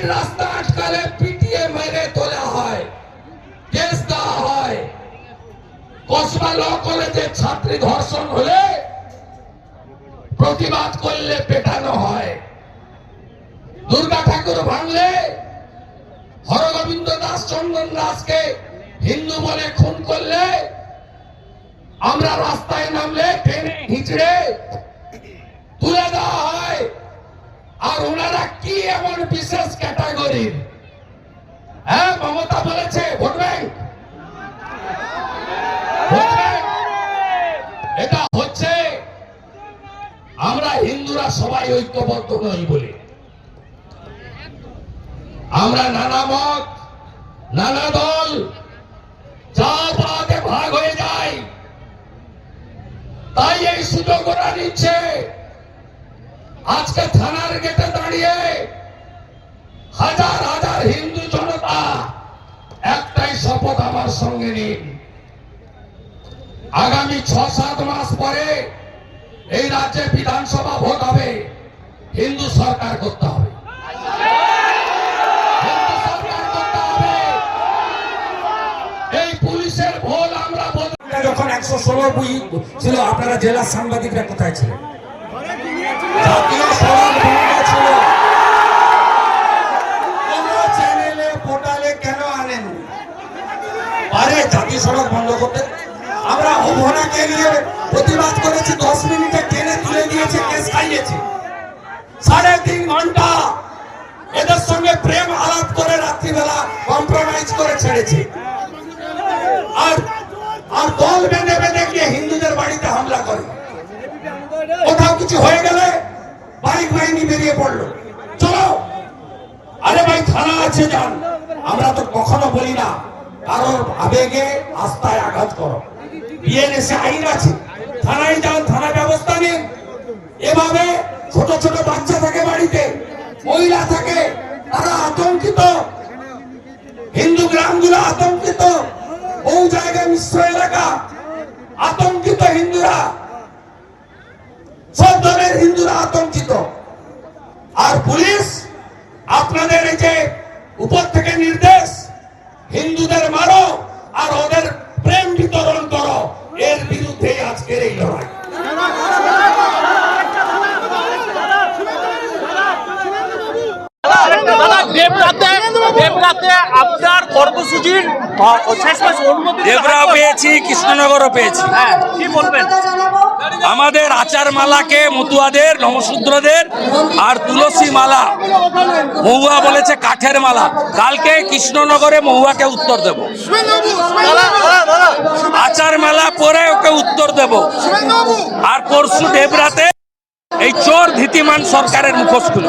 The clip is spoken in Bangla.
মিনিট রাস্তা আটকালে পিটিয়ে মেরে তোলা হয়। কেস দেওয়া হয়। কসবা ল কলেজের ছাত্রী ধর্ষণ হলে প্রতিবাদ করলে পেটানো হয়। দুর্গা ঠাকুর ভাঙলে হরগোবিন্দ দাস চন্দন দাসকে হিন্দু বলে খুন করলে আমরা রাস্তায় নামলে টেনে হিচড়ে তুলে দেওয়া হয়। আর ওনারা কি এমন বিশেষ ক্যাটাগরির হ্যাঁ মমতা বলেছে, ভোট ব্যাংক। এটা হচ্ছে, আমরা হিন্দুরা সবাই ঐক্যবদ্ধ নই বলে। আমরা নানা মত, নানা দল, যা ভাগ হয়ে যায়। তাই এই সুযোগ ওরা নিচ্ছে। আজকে থানার গেটে দাঁড়িয়ে হাজার হাজার হিন্দু জনতা একটাই শপথ আমার সঙ্গে নিন। আগামী ছ সাত মাস পরে এই রাজ্যে বিধানসভা ভোট হবে। হিন্দু সরকার করতে হবে। যখন একশো ষোলো ছিল, আপনারা জেলার সাংবাদিকরা কোথায় ছিলেন? প্রতিবাদ করেছি, দশ মিনিটে টেনে তুলে দিয়েছে, কেস খাইয়েছে। সাড়ে তিন ঘণ্টা এদের সঙ্গে প্রেম আলাপ করে রাত্রিবেলা কম্প্রোমাইজ করে ছেড়েছে। আর আর দল বেঁধে বেঁধে গিয়ে হিন্দুদের বাড়িতে হামলা করে। কোথাও কিছু হয়ে গেলে বাইক বাহিনী বেরিয়ে পড়ল। চলো! আরে ভাই, থানা আছে, যান। আমরা তো কখনো বলি না, কারোর আবেগে, আস্থায় আঘাত করো। বিএনএসে আইন আছে, থানায় যান, থানা ব্যবস্থা নিন। এভাবে ছোট ছোট বাচ্চা থাকে বাড়িতে, মহিলা থাকে, তারা আতঙ্কিত। হিন্দু গ্রামগুলো আতঙ্কিত। বহু জায়গায় মিশ্র এলাকা, আতঙ্কিত হিন্দুরা। সব দলের হিন্দুরা আতঙ্কিত। আর পুলিশ আপনাদের এই যে উপর থেকে নির্দেশ হিন্দুদের মারো আর ওদের প্রেম বিতরণ করো এর বিরুদ্ধে আজকের এই লড়াই দাদা দেবরাতে দেবরাতে আপনার কর্মসূচির শেষমেশ অনুমতি দেবরা পেয়েছি কৃষ্ণনগরও পেয়েছি। হ্যাঁ কি বলবেন? আমাদের আচার মালাকে মতুয়াদের নমশূদ্রদের আর তুলসী মালা। মহুয়া বলেছে কাঠের মালা। কালকে কৃষ্ণনগরে মহুয়াকে উত্তর দেব। আচার মালা পরে ওকে উত্তর দেব। আর পরশু দেবরাতে এই চোর ধীতিমান সরকারের মুখোশ খুলে।